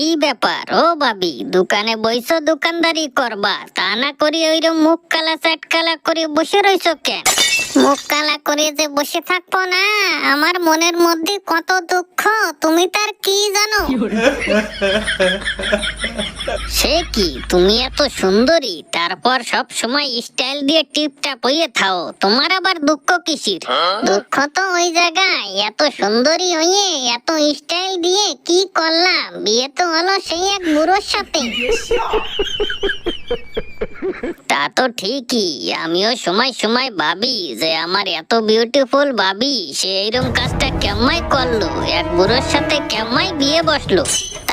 কি ব্যাপার। ও ভাবি, দোকানে বইছো দোকানদারি করবা। তা না করি ওইরকম মুখ কালা, চাট কালা করে বসে রইছো কেন? মুখ কালা করে যে বসে থাকব না, আমার মনের মধ্যে কত দুঃখ, তুমি তার কি জানো? সে কি? তুমি এত সুন্দরী তারপর সব সময় স্টাইল দিয়ে টিপটাপ হইয়ে থাও। তোমার আবার দুঃখ কিসির? দুঃখ তো ওই জায়গায়। এত সুন্দরী হইয়ে এত স্টাইল দিয়ে কি করলাম? বিয়ে তো হলো সেই এক বুড়োর সাথে। তা তো ঠিকই। আমিও সময় সময় ভাবি যে আমার এত বিউটিফুল ভাবি সে এইরকম কাজটা কেমাই করল? এক বুড়োর সাথে কেমাই বিয়ে বসল?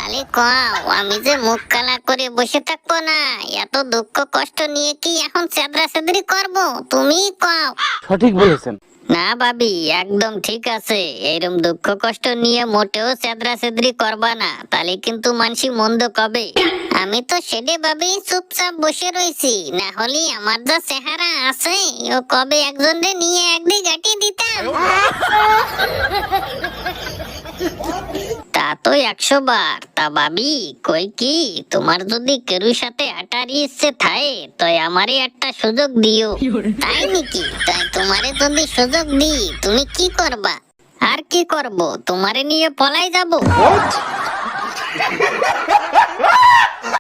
তাহলে কও আমি যে মুখ কালা করে বসে থাকব না এত দুঃখ কষ্ট নিয়ে কি এখন চেদরা চেদরি করব? তুমি কও। সঠিক বলেছেন। না ভাবি একদম ঠিক আছে। এরম দুঃখ কষ্ট নিয়ে মোটেও চেদরা চেদরি করবা না তাহলে কিন্তু মানসি মন্দ কবে? আমি তো সেটে ভাবি চুপচাপ বসে রয়েছি না হলে আমার যা চেহারা আছে ও কবে একজনরে নিয়ে একদিন গাটি তা একশো বার তা ভাবি, কই কি? তোমার যদি কেরুর সাথে আটার ইচ্ছে থাকে তো আমারে একটা সুযোগ দিও। তাই নাকি? তাই তোমারে যদি সুযোগ দি তুমি কি করবা? আর কি করব? তোমারে নিয়ে পলাই যাব।